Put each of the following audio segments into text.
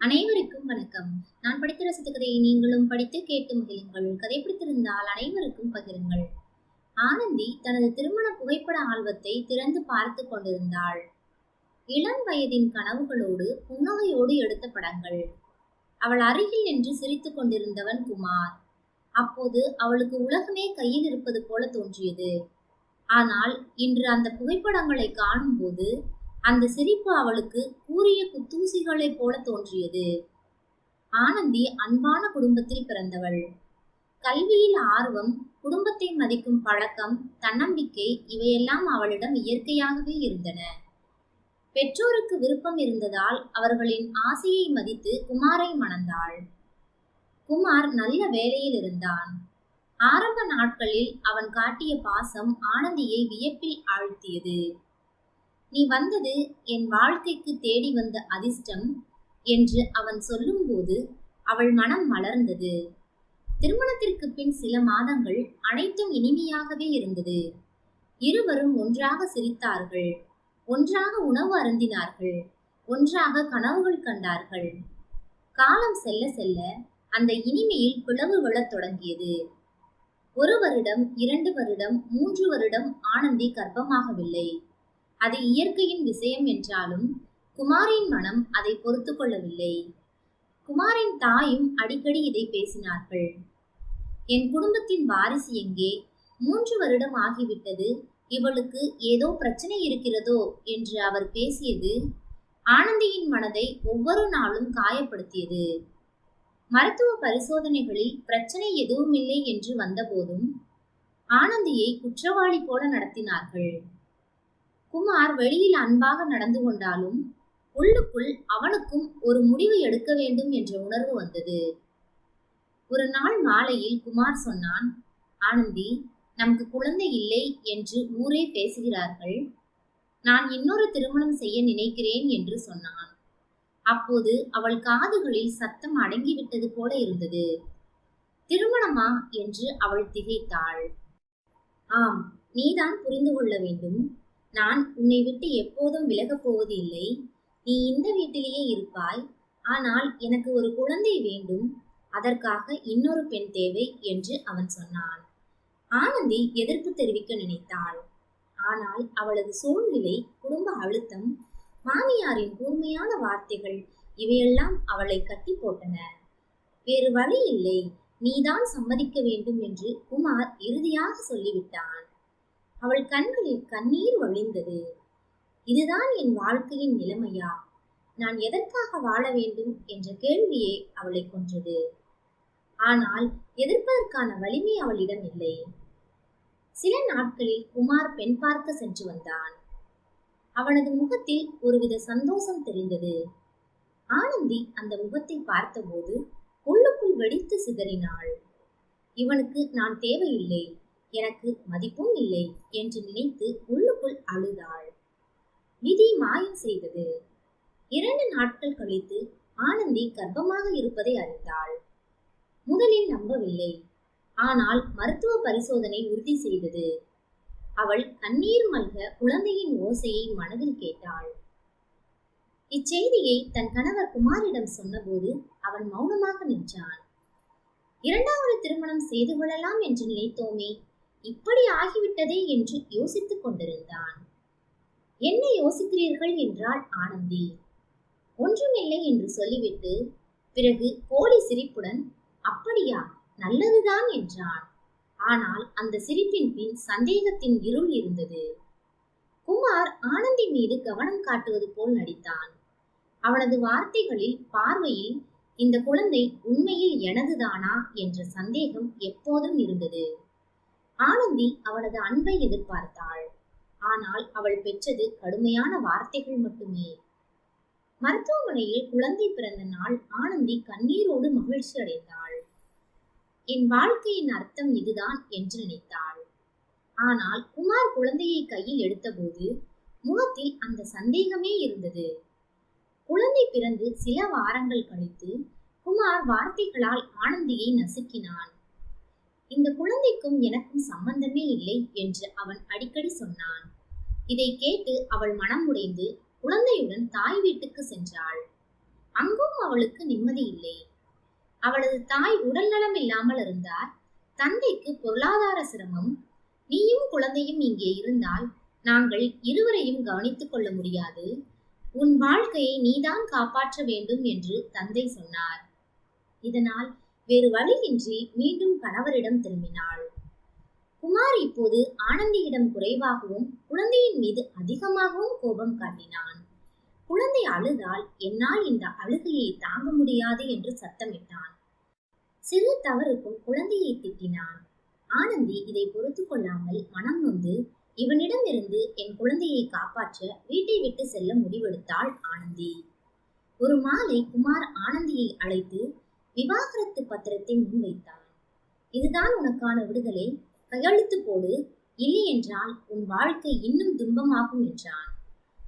அனைவருக்கும் வணக்கம். நான் படித்த ரசித்த கதையை நீங்களும் படித்து கேட்டு மகிழுங்கள். கதை பிடித்திருந்தால் அனைவருக்கும் பகிருங்கள். ஆனந்தி தனது திருமண புகைப்பட ஆல்பத்தை திறந்து பார்த்து கொண்டிருந்தாள். இளம் வயதின் கனவுகளோடு புன்னகையோடு எடுத்த படங்கள். அவள் அருகில் நின்று சிரித்துக் கொண்டிருந்தவன் குமார். அப்போது அவளுக்கு உலகமே கையில் இருப்பது போல தோன்றியது. ஆனால் இன்று அந்த புகைப்படங்களை காணும்போது அந்த சிரிப்பு அவளுக்கு கூறிய குத்தூசிகளைப் போல தோன்றியது. ஆனந்தி அன்பான குடும்பத்தில் பிறந்தவள். கல்வியில் ஆர்வம் குடும்பத்தை மதிக்கும் பழக்கம் தன்னம்பிக்கை இவையெல்லாம் அவளிடம் இயற்கையாகவே இருந்தன. பெற்றோருக்கு விருப்பம் இருந்ததால் அவர்களின் ஆசையை மதித்து குமாரை மணந்தாள். குமார் நல்ல வேலையில் இருந்தான். ஆரம்ப நாட்களில் அவன் காட்டிய பாசம் ஆனந்தியை வியப்பில் ஆழ்த்தியது. நீ வந்தது என் வாழ்க்கைக்கு தேடி வந்த அதிர்ஷ்டம் என்று அவன் சொல்லும்போது அவள் மனம் மலர்ந்தது. திருமணத்திற்கு பின் சில மாதங்கள் அனைத்தும் இனிமையாகவே இருந்தது. இருவரும் ஒன்றாக சிரித்தார்கள். ஒன்றாக உணவு அருந்தினார்கள். ஒன்றாக கனவுகள் கண்டார்கள். காலம் செல்ல செல்ல அந்த இனிமையில் பிளவு விழத் தொடங்கியது. ஒரு வருடம் இரண்டு வருடம் மூன்று வருடம் ஆனந்தி கர்ப்பமாகவில்லை. அது இயற்கையின் விஷயம் என்றாலும் குமாரின் மனம் அதை பொறுத்து கொள்ளவில்லை. குமாரின் தாயும் அடிக்கடி இதை பேசினார்கள். என் குடும்பத்தின் வாரிசு எங்கே? மூன்று வருடம் ஆகிவிட்டது. இவளுக்கு ஏதோ பிரச்சனை இருக்கிறதோ? என்று அவர் பேசியது ஆனந்தியின் மனதை ஒவ்வொரு நாளும் காயப்படுத்தியது. மருத்துவ பரிசோதனைகளில் பிரச்சனை எதுவுமில்லை என்று வந்தபோதும் ஆனந்தியை குற்றவாளி போல நடத்தினார்கள். குமார் வெளியில் அன்பாக நடந்து கொண்டாலும் உள்ளுக்குள் அவனுக்கும் ஒரு முடிவு எடுக்க வேண்டும் என்ற உணர்வு வந்தது. ஒரு நாள் மாலையில் குமார் சொன்னான் ஆனந்தி நமக்கு குழந்தை இல்லை என்று ஊரே பேசுகிறார்கள். நான் இன்னொரு திருமணம் செய்ய நினைக்கிறேன் என்று சொன்னான். அப்போது அவள் காதுகளில் சத்தம் அடங்கிவிட்டது போல இருந்தது. திருமணமா? என்று அவள் திகைத்தாள். ஆம் நீதான் புரிந்து கொள்ள வேண்டும். நான் உன்னை விட்டு எப்போதும் விலகப் போவது இல்லை நீ இந்த வீட்டிலேயே இருப்பாய். ஆனால் எனக்கு ஒரு குழந்தை வேண்டும். அதற்காக இன்னொரு பெண் தேவை என்று அவன் சொன்னான். ஆனந்தி எதிர்ப்பு தெரிவிக்க நினைத்தாள். ஆனால் அவளது சூழ்நிலை குடும்ப அழுத்தம் மாமியாரின் கூர்மையான வார்த்தைகள் இவையெல்லாம் அவளை கட்டி போட்டன. வேறு வழி இல்லை. நீதான் சம்மதிக்க வேண்டும் என்று குமார் இறுதியாக சொல்லிவிட்டான். அவள் கண்களில் கண்ணீர் வழிந்தது. இதுதான் என் வாழ்க்கையின் நிலைமையா? நான் எதற்காக வாழ வேண்டும்? என்ற கேள்வியே அவளை கொன்றது. ஆனால் எதிர்ப்பதற்கான வலிமை அவளிடம் இல்லை. சில நாட்களில் குமார் பெண் பார்க்க சென்று வந்தான். அவனது முகத்தில் ஒருவித சந்தோஷம் தெரிந்தது. ஆனந்தி அந்த முகத்தை பார்த்தபோது உள்ளுக்குள் வெடித்து சிதறினாள். இவனுக்கு நான் தேவையில்லை. எனக்கு மதிப்பும் இல்லை என்று நினைத்து உள்ளுக்குள் அழுதாள். விதி மாயம் செய்தது. இரண்டு நாட்கள் கழித்து ஆனந்தி கர்ப்பமாக இருப்பதை அறிந்தாள். முதலில் நம்பவில்லை. ஆனால் மருத்துவ பரிசோதனை உறுதி செய்தது. அவள் கண்ணீர் மல்க குழந்தையின் ஓசையை மனதில் கேட்டாள். இச்செய்தியை தன் கணவர் குமாரிடம் சொன்னபோது அவன் மௌனமாக நின்றான். இரண்டாவது திருமணம் செய்து கொள்ளலாம் என்று நினைத்தோமே இப்படி ஆகிவிட்டதே என்று யோசித்துக் கொண்டிருந்தான். என்ன யோசிக்கிறீர்கள்? என்றாள் ஆனந்தி. ஒன்றுமில்லை என்று சொல்லிவிட்டு பிறகு போலி சிரிப்புடன் அப்படியா நல்லதுதான் என்றான். ஆனால் அந்த சிரிப்பின் பின் சந்தேகத்தின் இருள் இருந்தது. குமார் ஆனந்தி மீது கவனம் காட்டுவது போல் நடித்தான். அவனது வார்த்தைகளில் பார்வையில் இந்த குழந்தை உண்மையில் எனதுதானா? என்ற சந்தேகம் எப்போதும் இருந்தது. ஆனந்தி அவனது அன்பை எதிர்பார்த்தாள். ஆனால் அவள் பெற்றது கடுமையான வார்த்தைகள் மட்டுமே. மருத்துவமனையில் குழந்தை பிறந்த நாள் ஆனந்தி கண்ணீரோடு மகிழ்ச்சி அடைந்தாள். என் வாழ்க்கையின் அர்த்தம் இதுதான் என்று நினைத்தாள். ஆனால் குமார் குழந்தையை கையில் எடுத்தபோது முகத்தில் அந்த சந்தேகமே இருந்தது. குழந்தை பிறந்து சில வாரங்கள் கழித்து குமார் வார்த்தைகளால் ஆனந்தியை நசுக்கினான். இந்த குழந்தைக்கும் எனக்கும் சம்பந்தமே இல்லை என்று அவன் அடிக்கடி சொன்னான். இதை கேட்டு அவள் மனம் உடைந்து குழந்தையுடன் தாய் வீட்டுக்கு சென்றாள். அங்கும் அவளுக்கு நிம்மதி இல்லை. அவளது தாய் உடல்நலம் இல்லாமல் இருந்தார். தந்தைக்கு பொருளாதார சிரமம். நீயும் குழந்தையும் இங்கே இருந்தால் நாங்கள் இருவரையும் கவனித்துக் கொள்ள முடியாது. உன் வாழ்க்கையை நீதான் காப்பாற்ற வேண்டும் என்று தந்தை சொன்னார். இதனால் வேறு வழியின்றி மீண்டும் கணவரிடம் திரும்பினாள். குமார் இப்போது ஆனந்தியிடம் குறைவாகவும் குழந்தையின் மீது அதிகமாகவும் கோபம் காட்டினான். குழந்தை அழுதால் என்னால் இந்த அழுகையை தாங்க முடியாது என்று சத்தமிட்டான். சிறு தவறுக்கும் குழந்தையை திட்டினான். ஆனந்தி இதை பொறுத்து கொள்ளாமல் மனம் நொந்து இவனிடமிருந்து என் குழந்தையை காப்பாற்ற வீட்டை விட்டு செல்ல முடிவெடுத்தாள் ஆனந்தி. ஒரு மாலை குமார் ஆனந்தியை அழைத்து விவாகரத்து பத்திரத்தை முன்வைத்தான் இதுதான் உனக்கான விடுதலை. கையெழுத்து போடு. இல்லை என்றால் உன் வாழ்க்கை இன்னும் துன்பமாகும் என்றான்.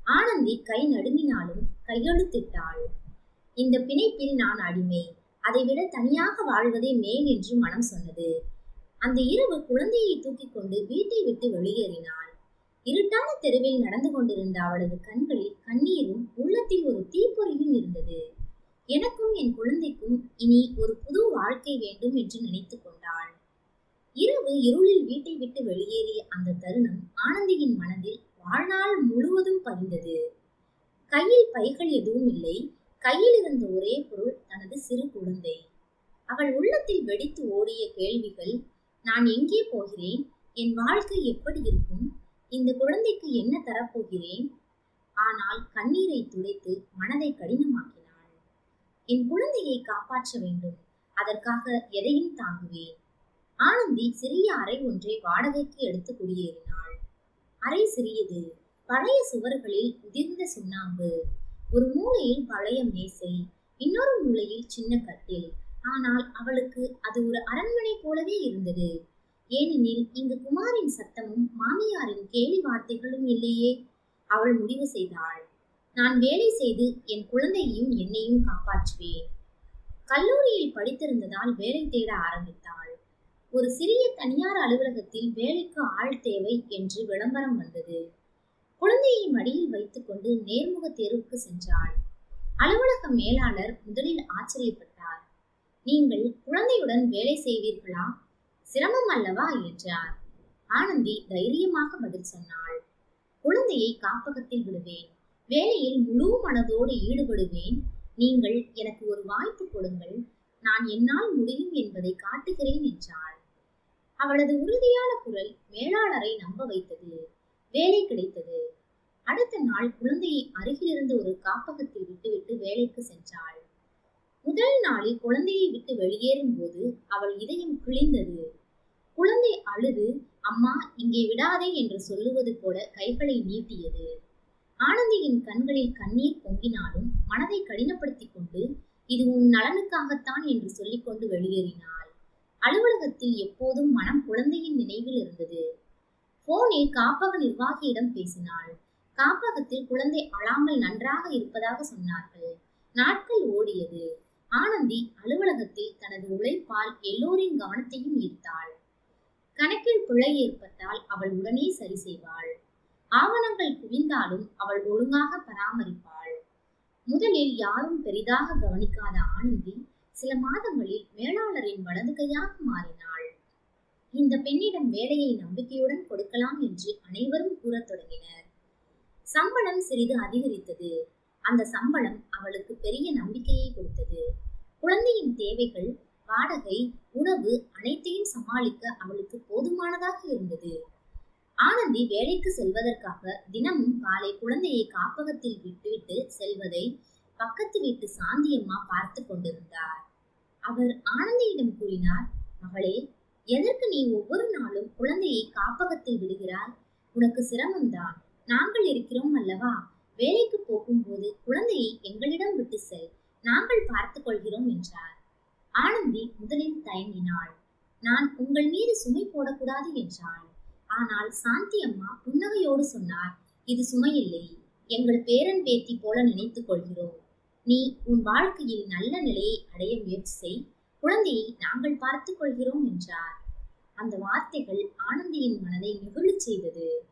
ஆனந்தி கை நடுங்கினாலும் கையெழுத்திட்டாள். இந்த பிணைப்பில் நான் அடிமை. அதைவிட தனியாக வாழ்வதே மேல் என்று மனம் சொன்னது. அந்த இரவு குழந்தையை தூக்கிக் கொண்டு வீட்டை விட்டு வெளியேறினாள். இருட்டான தெருவில் நடந்து கொண்டிருந்த அவளது கண்களில் கண்ணீரும் உள்ளத்தில் ஒரு தீப்பொறியும் இருந்தது. எனக்கும் என் குழந்தைக்கும் இனி ஒரு புது வாழ்க்கை வேண்டும் என்று நினைத்து கொண்டாள். இரவு இருளில் வீட்டை விட்டு வெளியேறிய அந்த தருணம் ஆனந்தியின் மனதில் வாழ்நாள் முழுவதும் பதிந்தது. கையில் பைகள் எதுவும் இல்லை. கையில் இருந்த ஒரே பொருள் தனது சிறு குழந்தை. அவள் உள்ளத்தில் வெடித்து ஓடிய கேள்விகள் நான் எங்கே போகிறேன்? என் வாழ்க்கை எப்படி இருக்கும்? இந்த குழந்தைக்கு என்ன தரப்போகிறேன்? ஆனால் கண்ணீரை துடைத்து மனதை கடினமாக்கினார் என் குழந்தையை காப்பாற்ற வேண்டும். அதற்காக எதையும் தாங்குவேன். ஆனந்தி சிறிய அறை ஒன்றை வாடகைக்கு எடுத்து குடியேறினாள். அறை சிறியது. பழைய சுவர்களில் உதிர்ந்த சுண்ணாம்பு. ஒரு மூலையில் பழைய மேசை. இன்னொரு மூலையில் சின்ன கட்டில். ஆனால் அவளுக்கு அது ஒரு அரண்மனை போலவே இருந்தது. ஏனெனில் இங்கு குமாரின் சத்தமும் மாமியாரின் கேலி வார்த்தைகளும் இல்லையே. அவள் முடிவு செய்தாள். நான் வேலை செய்து என் குழந்தையையும் என்னையும் காப்பாற்றுவேன். கல்லூரியில் படித்திருந்ததால் வேலை தேட ஆரம்பித்தாள். ஒரு சிறிய தனியார் அலுவலகத்தில் வேலைக்கு ஆள் தேவை என்று விளம்பரம் வந்தது. குழந்தையை மடியில் வைத்துக்கொண்டு நேர்முக தேர்வுக்கு சென்றாள். அலுவலக மேலாளர் முதலில் ஆச்சரியப்பட்டார். நீங்கள் குழந்தையுடன் வேலை செய்வீர்களா? சிரமம் அல்லவா? என்றார். ஆனந்தி தைரியமாக பதில் சொன்னாள். குழந்தையை காப்பகத்தில் விடுவேன். வேலையில் முழு மனதோடு ஈடுபடுவேன். நீங்கள் எனக்கு ஒரு வாய்ப்பு கொடுங்கள். நான் என்னால் முடியும் என்பதை காட்டுகிறேன் என்றாள். அவளது உறுதியான குரல் மேலாளரை நம்ப வைத்தது. வேலை கிடைத்தது. அடுத்த நாள் குழந்தையை அருகிலிருந்து ஒரு காப்பகத்தில் விட்டுவிட்டு வேலைக்கு சென்றாள். முதல் நாளில் குழந்தையை விட்டு வெளியேறும் போது அவள் இதயம் கிழிந்தது. குழந்தை அழுது அம்மா இங்கே விடாதே என்று சொல்லுவது போல கைகளை நீட்டியது. ஆனந்தியின் கண்களில் கண்ணீர் பொங்கினாலும் மனதை கடினப்படுத்திக் கொண்டு இது உன் நலனுக்காகத்தான் என்று சொல்லிக்கொண்டு வெளியேறினாள். அலுவலகத்தில் எப்போதும் மனம் குழந்தையின் நினைவில் இருந்தது. போனில் காப்பக நிர்வாகியிடம் பேசினாள். காப்பகத்தில் குழந்தை அழாமல் நன்றாக இருப்பதாக சொன்னார்கள். நாட்கள் ஓடியது. ஆனந்தி அலுவலகத்தில் தனது உழைப்பால் எல்லோரின் கவனத்தையும் ஈர்த்தாள். கணக்கில் பிழை ஏற்பட்டால் அவள் உடனே சரி செய்வாள். ஆவணங்கள் குவிந்தாலும் அவள் ஒழுங்காக பராமரிப்பாள். முதலில் யாரும் பெரிதாக கவனிக்காத ஆனந்தி சில மாதங்களில் மேலாளரின் வலது கையாக மாறினாள். இந்த பெண்ணிடம் வேலையை நம்பிக்கையுடன் கொடுக்கலாம் என்று அனைவரும் கூறத் தொடங்கினர். சம்பளம் சிறிது அதிகரித்தது. அந்த சம்பளம் அவளுக்கு பெரிய நம்பிக்கையை கொடுத்தது. குழந்தையின் தேவைகள் வாடகை உணவு அனைத்தையும் சமாளிக்க அவளுக்கு போதுமானதாக இருந்தது. ஆனந்தி வேலைக்கு செல்வதற்காக தினமும் காலை குழந்தையை காப்பகத்தில் விட்டுவிட்டு செல்வதை பக்கத்து வீட்டு சாந்தியம்மா பார்த்து கொண்டிருந்தார். அவர் ஆனந்தியிடம் கூறினார் மகளே எதற்கு நீ ஒவ்வொரு நாளும் குழந்தையை காப்பகத்தில் விடுகிறாய்? உனக்கு சிரமம்தான். நாங்கள் இருக்கிறோம் அல்லவா? வேலைக்கு போகும்போது குழந்தையை எங்களிடம் விட்டு செல். நாங்கள் பார்த்துக் கொள்கிறோம் என்றார். ஆனந்தி முதலில் தயங்கினாள். நான் உங்கள் மீது சுமை போடக்கூடாது என்றாள். ஆனால் சாந்தி அம்மா புன்னகையோடு சொன்னார் இது சுமையில்லை. எங்கள் பேரன் பேத்தி போல நினைத்துக் கொள்கிறோம். நீ உன் வாழ்க்கையில் நல்ல நிலையை அடைய முயற்சி செய். குழந்தையை நாங்கள் பார்த்துக் கொள்கிறோம் என்றார். அந்த வார்த்தைகள் ஆனந்தியின் மனதை நெகிழச் செய்தது.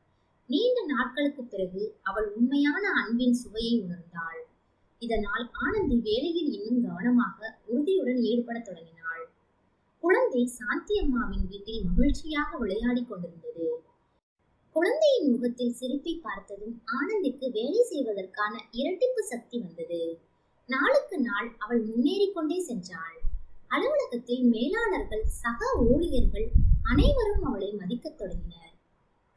நீண்ட நாட்களுக்கு பிறகு அவள் உண்மையான அன்பின் சுவையை உணர்ந்தாள். இதனால் ஆனந்தி வேலையில் இன்னும் கவனமாக உறுதியுடன் ஈடுபடத் தொடங்கினார் குழந்தை சாந்தி அம்மாவின் வீட்டில் மகிழ்ச்சியாக விளையாடிக் கொண்டிருந்தது. குழந்தையின் முகத்தில் சிரிப்பை பார்த்ததும் ஆனந்திக்கு வேலை செய்வதற்கான இரட்டிப்பு சக்தி வந்தது. நாளுக்கு நாள் அவள் முன்னேறிக் கொண்டே சென்றாள். அலுவலகத்தில் மேலாளர்கள் சக ஊழியர்கள் அனைவரும் அவளை மதிக்கத் தொடங்கினர்.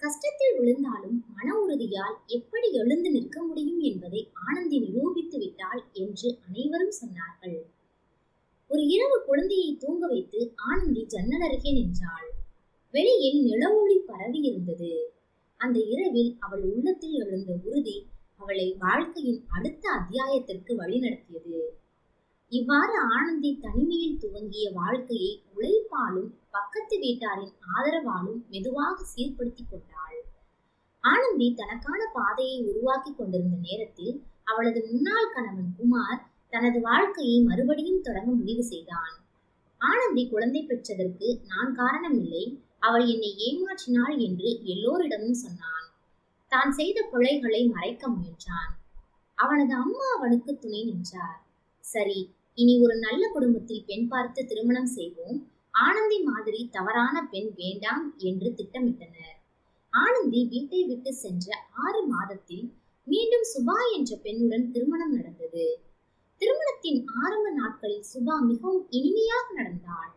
கஷ்டத்தில் விழுந்தாலும் மன உறுதியால் எப்படி எழுந்து நிற்க முடியும் என்பதை ஆனந்தி நிரூபித்து விட்டாள் என்று அனைவரும் சொன்னார்கள். ஒரு இரவு குழந்தையை தூங்க வைத்து ஆனந்தி ஜன்னல் அருகே நின்றாள். வெளியில் நிலவொளி பரவி இருந்தது. அந்த இரவில் அவள் உள்ளத்தில் எழுந்த உறுதி அவளை வாழ்க்கையின் அடுத்த அத்தியாயத்திற்கு வழிநடத்தியது இவ்வாறு ஆனந்தி தனிமையில் துவங்கிய வாழ்க்கையை உழைப்பாலும் பக்கத்து வீட்டாரின் ஆதரவாலும் மெதுவாக சீர்படுத்தி கொண்டாள். ஆனந்தி தனக்கான பாதையை உருவாக்கி கொண்டிருந்த நேரத்தில் அவளது முன்னாள் கணவன் குமார் தனது வாழ்க்கையை மறுபடியும் தொடங்க முடிவு செய்தான். ஆனந்தி குழந்தை பெற்றதற்கு நான் காரணமில்லை. அவள் என்னை ஏமாற்றினாள் என்று எல்லோரிடமும் சொன்னான். தான் செய்த கொலைகளை மறைக்க முயன்றான். அவனது அம்மா அவனுக்கு துணை நின்றார். சரி இனி ஒரு நல்ல குடும்பத்தில் பெண் பார்த்து திருமணம் செய்வோம். ஆனந்தி மாதிரி தவறான பெண் வேண்டாம் என்று திட்டமிட்டனர். ஆனந்தி வீட்டை விட்டு சென்ற ஆறு மாதத்தில் மீண்டும் சுபா என்ற பெண்ணுடன் திருமணம் நடந்தது. திருமணத்தின் ஆரம்ப நாட்களில் சுபா மிகவும் இனிமையாக நடந்தாள்.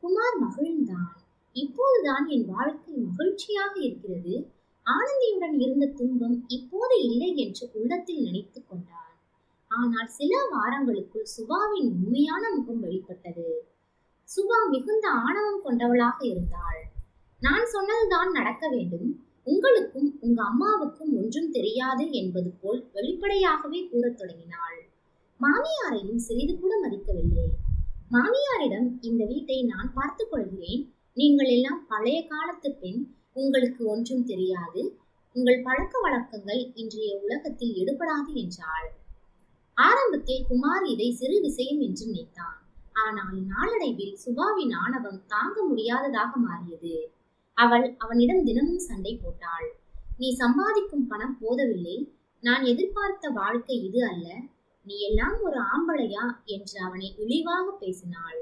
குமார் மகிழ்ந்தான். இப்போதுதான் என் வாழ்க்கை மகிழ்ச்சியாக இருக்கிறது. ஆனந்தியுடன் இருந்த துன்பம் இப்போது இல்லை என்று உள்ளத்தில் நினைத்து கொண்டான். ஆனால் சில வாரங்களுக்குள் சுபாவின் உண்மையான முகம் வெளிப்பட்டது. சுபா மிகுந்த ஆணவம் கொண்டவளாக இருந்தாள். நான் சொன்னதுதான் நடக்க வேண்டும். உங்களுக்கும் உங்க அம்மாவுக்கும் ஒன்றும் தெரியாது என்பது போல் வெளிப்படையாகவே கூறத் தொடங்கினாள். மாமியாரையும் சிறிது கூட மதிக்கவில்லை. மாமியாரிடம் இந்த வீட்டை நான் பார்த்துக் கொள்கிறேன். நீங்கள் எல்லாம் பழைய காலத்து பெண். உங்களுக்கு ஒன்றும் தெரியாது. உங்கள் பழக்க வழக்கங்கள் இன்றைய உலகத்தில் எடுபடாது என்றாள். ஆரம்பத்தில் குமார் இதை சிறு விஷயம் என்று நினைத்தான். ஆனால் நாளடைவில் சுபாவின் ஆணவம் தாங்க முடியாததாக மாறியது. அவள் அவனிடம் தினமும் சண்டை போட்டாள். நீ சம்பாதிக்கும் பணம் போதவில்லை. நான் எதிர்பார்த்த வாழ்க்கை இது அல்ல. நீ எல்லாம் ஒரு ஆம்பளையா? என்று அவனை இழிவாக பேசினாள்.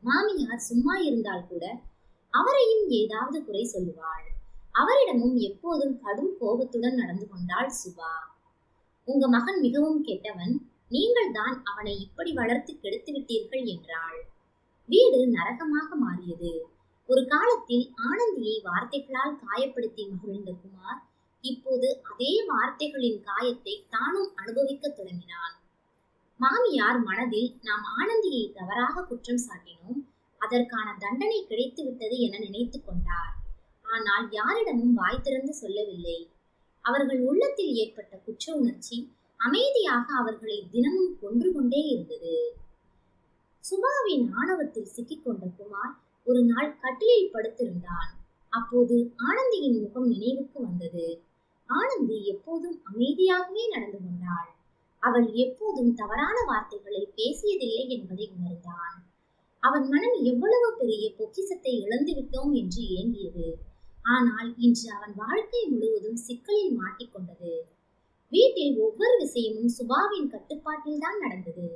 மாமியார் சும்மா இருந்தால் கூட அவரையும் ஏதாவது குறை சொல்லுவாள். அவரிடமும் எப்போதும் கடும் கோபத்துடன் நடந்து கொண்டாள் சுபா. உங்க மகன் மிகவும் கெட்டவன். நீங்கள் தான் அவனை இப்படி வளர்த்து கெடுத்து விட்டீர்கள் என்றாள். வீடு நரகமாக மாறியது. ஒரு காலத்தில் ஆனந்தியை வார்த்தைகளால் காயப்படுத்தி மகிழ்ந்த குமார் இப்போது அதே வார்த்தைகளின் காயத்தை தானும் அனுபவிக்க தொடங்கினான் மாமியார் மனதில் நாம் ஆனந்தியை தவறாக குற்றம் சாட்டினோம். அதற்கான தண்டனை கிடைத்து விட்டது என நினைத்து கொண்டார். ஆனால் யாரிடமும் வாய் திறந்து சொல்லவில்லை. அவர்கள் உள்ளத்தில் ஏற்பட்ட குற்ற உணர்ச்சி அமைதியாக அவர்களை தினமும் கொன்று கொண்டே இருந்தது. சுபாவின் ஆணவத்தில் சிக்கிக்கொண்ட குமார் ஒரு நாள் கட்டிலில் படுத்திருந்தான். அப்போது ஆனந்தியின் முகம் நினைவுக்கு வந்தது. ஆனந்தி எப்போதும் அமைதியாகவே நடந்து கொண்டாள். அவள் எப்போதும் தவறான வார்த்தைகளை பேசியதில்லை என்பதை உணர்ந்தான். அவன் மனம் எவ்வளவு பெரிய பொக்கிசத்தை இழந்துவிட்டோம் என்று ஏங்கியது. ஆனால் இன்று அவன் வாழ்க்கை முழுவதும் சிக்கலில் மாட்டிக்கொண்டது வீட்டில் ஒவ்வொரு விஷயமும் சுபாவின் கட்டுப்பாட்டில் தான் நடந்தது.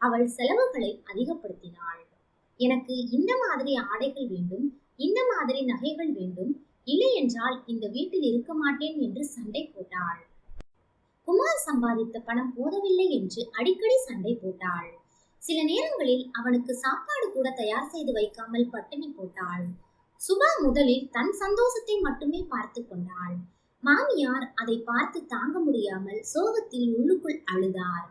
அவள் செலவுகளை அதிகப்படுத்தினாள். எனக்கு இந்த மாதிரி ஆடைகள் வேண்டும் இந்த மாதிரி நகைகள் வேண்டும் இல்லை என்றால் இந்த வீட்டில் இருக்க மாட்டேன் என்று சண்டை போட்டாள். குமார் சம்பாதித்த பணம் போதவில்லை என்று அடிக்கடி சண்டை போட்டாள். சில நேரங்களில் அவனுக்கு சாப்பாடு கூட தயார் செய்து வைக்காமல் பட்டினி போட்டாள். சுபா முதலில் தன் சந்தோஷத்தை மட்டுமே பார்த்து கொண்டாள். மாமியார் அதை பார்த்து தாங்க முடியாமல் சோகத்தில் உள்ளுக்குள் அழுதார்.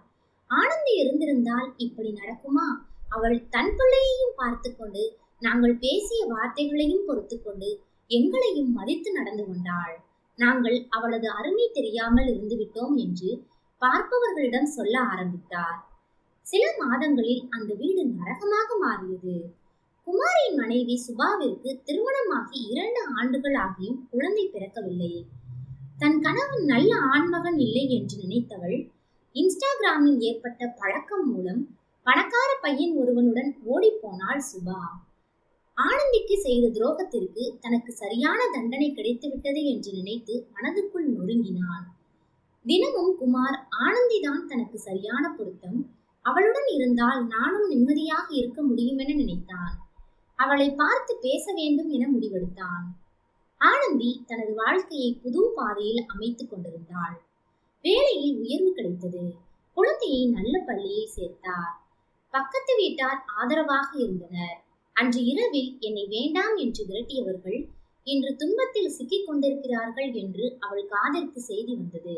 ஆனந்தி இருந்திருந்தால் இப்படி நடக்குமா? அவள் தன் பிள்ளையையும் பார்த்து கொண்டு நாங்கள் பேசிய வார்த்தைகளையும் பொறுத்து கொண்டு எங்களையும் மதித்து நடந்து கொண்டாள். நாங்கள் அவளது அருமை தெரியாமல் இருந்து விட்டோம் என்று பார்ப்பவர்களிடம் சொல்ல ஆரம்பித்தார். சில மாதங்களில் அந்த வீடு நரகமாக மாறியது. குமாரின் மனைவி சுபாவிற்கு திருமணமாகி இரண்டு ஆண்டுகள் ஆகியும் குழந்தை பிறக்கவில்லை. தன் கணவன் நல்ல ஆண்மகன் இல்லை என்று நினைத்தவள் இன்ஸ்டாகிராமில் ஏற்பட்ட பழக்கம் மூலம் பணக்கார பையன் ஒருவனுடன் ஓடிப்போனாள் சுபா. ஆனந்திக்கு செய்த துரோகத்திற்கு தனக்கு சரியான தண்டனை கிடைத்துவிட்டது என்று நினைத்து மனதுக்குள் நொறுங்கினான் தினமும் குமார் ஆனந்தி தான் தனக்கு சரியான பொருத்தம். அவளுடன் இருந்தால் நானும் நிம்மதியாக இருக்க முடியும் என நினைத்தான் அவளை பார்த்து பேச வேண்டும் என முடிவெடுத்தான் ஆனந்தி தனது வாழ்க்கையை புது பாதையில் அமைத்துக் கொண்டிருந்தாள். வேலையில் உயர்வு கிடைத்தது. குழந்தையை நல்ல பள்ளியில் சேர்த்தார். பக்கத்து வீட்டார் ஆதரவாக இருந்தனர். அன்று இரவில் என்னை வேண்டாம் என்று விரட்டியவர்கள் இன்று துன்பத்தில் சிக்கிக் கொண்டிருக்கிறார்கள் என்று அவள் காதிற்கு செய்தி வந்தது.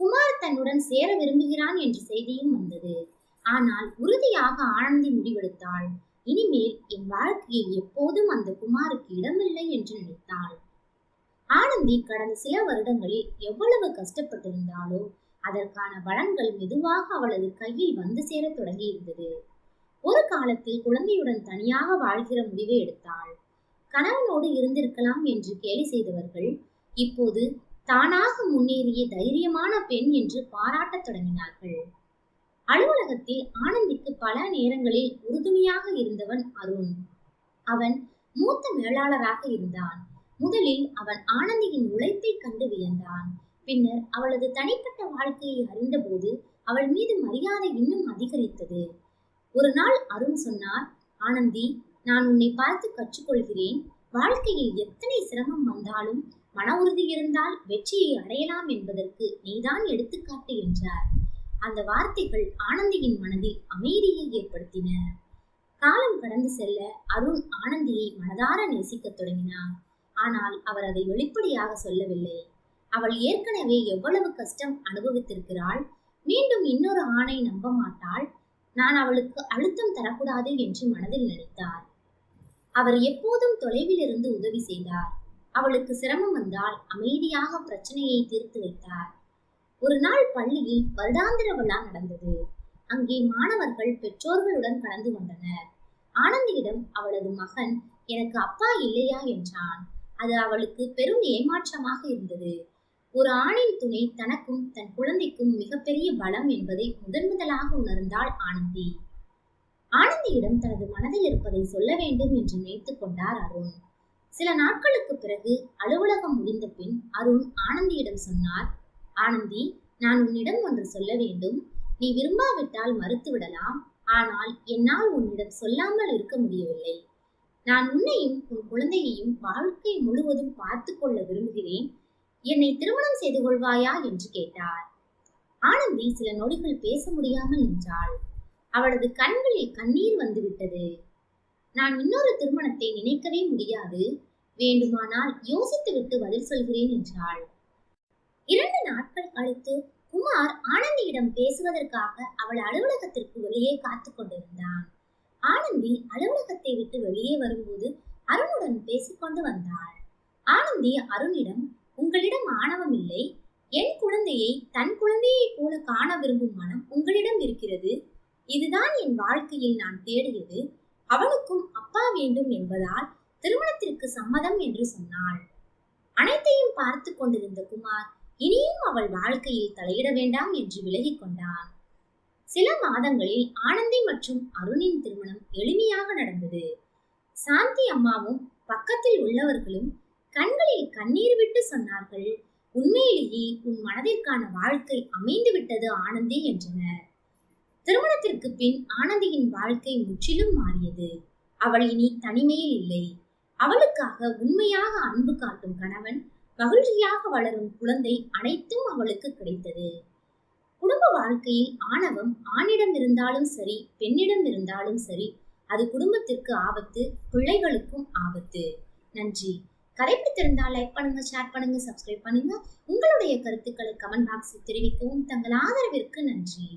குமார் தன்னுடன் சேர விரும்புகிறான் என்ற செய்தியும் வந்தது. ஆனால் உறுதியாக ஆனந்தி முடிவெடுத்தாள். இனிமேல் என் வாழ்க்கையில் எப்போதும் அந்த குமாருக்கு இடமில்லை என்று நினைத்தாள். ஆனந்தி கடந்த சில வருடங்களில் எவ்வளவு கஷ்டப்பட்டிருந்தாலோ அதற்கான பலன்கள் மெதுவாக அவளது கையில் வந்து சேரத் தொடங்கியிருந்தது. ஒரு காலத்தில் குழந்தையுடன் தனியாக வாழ்கிற முடிவை எடுத்தாள். கணவனோடு இருந்திருக்கலாம் என்று கேலி செய்தவர்கள் இப்போது தானாக முன்னேறிய தைரியமான பெண் என்று பாராட்டத் தொடங்கினார்கள். அலுவலகத்தில் ஆனந்திக்கு பல நேரங்களில் உறுதுணையாக இருந்தவன் அருண். அவன் மூத்த மேலாளராக இருந்தான். முதலில் அவன் ஆனந்தியின் உழைப்பை கண்டு வியந்தான். பின்னர் அவளது தனிப்பட்ட வாழ்க்கையை அறிந்தபோது அவள் மீது மரியாதை இன்னும் அதிகரித்தது. ஒரு நாள் அருண் சொன்னார் ஆனந்தி நான் உன்னை பார்த்து கற்றுக்கொள்கிறேன். வாழ்க்கையில் எத்தனை சிரமம் வந்தாலும் மன உறுதி இருந்தால் வெற்றியை அடையலாம் என்பதற்கு நீதான் எடுத்துக்காட்டு என்றார். அந்த வார்த்தைகள் ஆனந்தியின் மனதில் அமைதியை ஏற்படுத்தின. காலம் கடந்து செல்ல அருண் ஆனந்தியை மனதார நேசிக்கத் தொடங்கினார். ஆனால் அவர் அதை வெளிப்படையாக சொல்லவில்லை. அவள் ஏற்கனவே எவ்வளவு கஷ்டம் அனுபவித்திருக்கிறாள் மீண்டும் இன்னொரு ஆணை நம்ப மாட்டாள் நான் அவளுக்கு அழுத்தம் தரக்கூடாது என்று மனதில் நினைத்தார் அவர் எப்போதும் தொலைவில் இருந்து உதவி செய்தார். அவளுக்கு சிரமம் வந்தால் அமைதியாக பிரச்சனையை தீர்த்து வைத்தார். ஒரு நாள் பள்ளியில் வருடாந்திர விழா நடந்தது. அங்கே மாணவர்கள் பெற்றோர்களுடன் கலந்து கொண்டனர். ஆனந்தியிடம் அவளது மகன் எனக்கு அப்பா இல்லையா? என்றான். அது அவளுக்கு பெரும் ஏமாற்றமாக இருந்தது. ஒரு ஆணின் துணை தனக்கும் தன் குழந்தைக்கும் மிகப்பெரிய பலம் என்பதை முதன் முதலாக உணர்ந்தாள் ஆனந்தி. ஆனந்தியிடம் தனது மனதில் இருப்பதை சொல்ல வேண்டும் என்று நினைத்துக் கொண்டார் அருண். சில நாட்களுக்கு பிறகு அலுவலகம் முடிந்த பின் அருண் ஆனந்தியிடம் சொன்னார் ஆனந்தி நான் உன்னிடம் ஒன்று சொல்ல வேண்டும். நீ விரும்பாவிட்டால் மறுத்து விடலாம். ஆனால் என்னால் உன்னிடம் சொல்லாமல் இருக்க முடியவில்லை. நான் உன்னையும் உன் குழந்தையையும் வாழ்க்கை முழுவதும் பார்த்து கொள்ள விரும்புகிறேன். என்னை திருமணம் செய்து கொள்வாயா என்று கேட்டார். ஆனந்தி சில நொடிகள் பேச முடியாமல் நின்றாள். அவளது கண்களில் கண்ணீர் வந்துவிட்டது. நான் இன்னொரு திருமணத்தை நினைக்கவே முடியாது. வேண்டுமானால் யோசித்துவிட்டு பதில் சொல்கிறேன் என்றாள். இரண்டு நாட்கள் கழித்து குமார் ஆனந்தியிடம் பேசுவதற்காக அவள் அலுவலகத்திற்கு வெளியே காத்து கொண்டிருந்தான். ஆனந்தி அலுவலகத்தை விட்டு வெளியே வரும்போது அருணுடன் பேசிக்கொண்டு வந்தாள். ஆனந்தி அருணிடம் உங்களிடம் ஆணவம் இல்லை. என் குழந்தையை தன் குழந்தையைப் போல காண விரும்பும் மனம் உங்களிடம் இருக்கிறது. இதுதான் என் வாழ்க்கையில் நான் தேடியது. அவனுக்கும் அப்பா வேண்டும் என்பதால் திருமணத்திற்கு சம்மதம் என்று சொன்னாள். அனைத்தையும் பார்த்து கொண்டிருந்த குமார் இனியும் அவள் வாழ்க்கையில் தலையிட வேண்டாம் என்று விலகிக் கொண்டான். சில மாதங்களில் ஆனந்தி மற்றும் அருணின் திருமணம் எளிமையாக நடந்தது. சாந்தி அம்மாவும் பக்கத்தில் உள்ளவர்களும் கண்களில் கண்ணீர் விட்டு சொன்னார்கள் உண்மையிலேயே உன் மனதிற்கான வாழ்க்கை அமைந்து விட்டது ஆனந்தி என்றனர். திருமணத்திற்கு பின் ஆனந்தியின் வாழ்க்கை முற்றிலும் மாறியது. அவள் இனி தனிமையில் இல்லை. அவளுக்காக உண்மையாக அன்பு காட்டும் கணவன் மகிழ்ச்சியாக வளரும் குழந்தை அனைத்தும் அவளுக்கு கிடைத்தது. குடும்ப வாழ்க்கையில் ஆணவம் ஆணிடம் இருந்தாலும் சரி பெண்ணிடம் இருந்தாலும் சரி அது குடும்பத்திற்கு ஆபத்து பிள்ளைகளுக்கும் ஆபத்து. நன்றி. கடைபிடித்திருந்தால் லைக் பண்ணுங்க ஷேர் பண்ணுங்க சப்ஸ்கிரைப் பண்ணுங்க. உங்களுடைய கருத்துக்களை கமெண்ட் பாக்ஸில் தெரிவிக்கவும் தங்கள் ஆதரவிற்கு நன்றி.